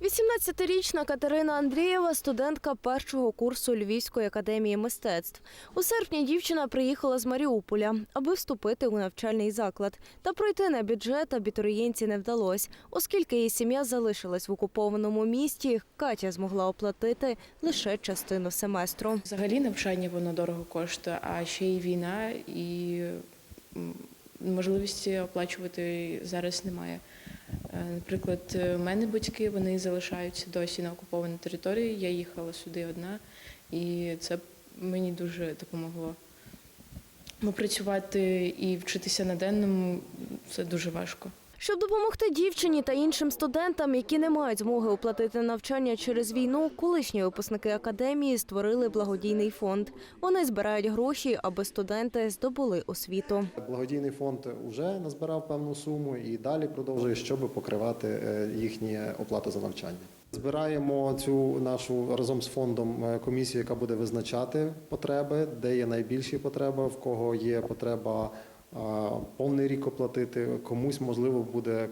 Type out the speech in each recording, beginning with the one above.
18-річна Катерина Андрієва – студентка першого курсу Львівської академії мистецтв. У серпні дівчина приїхала з Маріуполя, аби вступити у навчальний заклад. Та пройти на бюджет абітурієнці не вдалося. Оскільки її сім'я залишилась в окупованому місті, Катя змогла оплатити лише частину семестру. Взагалі навчання воно дорого коштує, а ще й війна, і можливості оплачувати зараз немає. Е, Наприклад, у мене батьки вони залишаються досі на окупованій території. Я їхала сюди одна, і це мені дуже допомогло. Бо працювати і вчитися на денному це дуже важко. Щоб допомогти дівчині та іншим студентам, які не мають змоги оплатити навчання через війну, колишні випускники академії створили благодійний фонд. Вони збирають гроші, аби студенти здобули освіту. Благодійний фонд вже назбирав певну суму і далі продовжує, щоб покривати е, їхні оплату за навчання. Збираємо цю нашу разом з фондом е, комісію, яка буде визначати потреби, де є найбільші потреби, в кого є потреба повний рік оплатити. Комусь можливо буде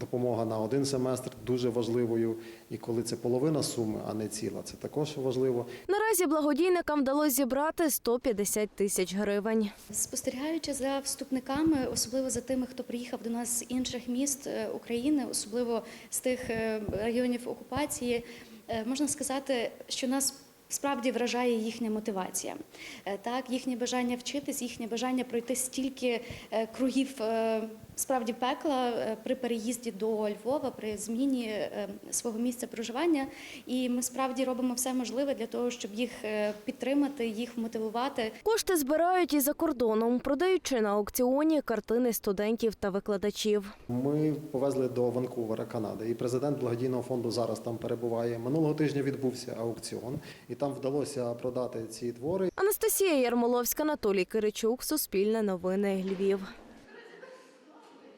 допомога на один семестр дуже важливою. І коли це половина суми, а не ціла, це також важливо. Наразі благодійникам вдалося зібрати 150 тисяч гривень. Спостерігаючи за вступниками, особливо за тими, хто приїхав до нас з інших міст е, України, особливо з тих е, районів окупації, е, можна сказати, що нас справді вражає їхня мотивація. Е, Так, їхнє бажання вчитись, їхнє бажання пройти стільки е, кругів е, справді пекла е, при переїзді до Львова, при зміні е, свого місця проживання. І ми справді робимо все можливе для того, щоб їх е, підтримати, їх мотивувати. Кошти збирають і за кордоном, продаючи на аукціоні картини студентів та викладачів. Ми повезли до Ванкувера, Канади, і президент благодійного фонду зараз там перебуває. Минулого тижня відбувся аукціон, і там вдалося продати ці твори. Анастасія Ярмоловська, Анатолій Киричук, Суспільне новини, Львів.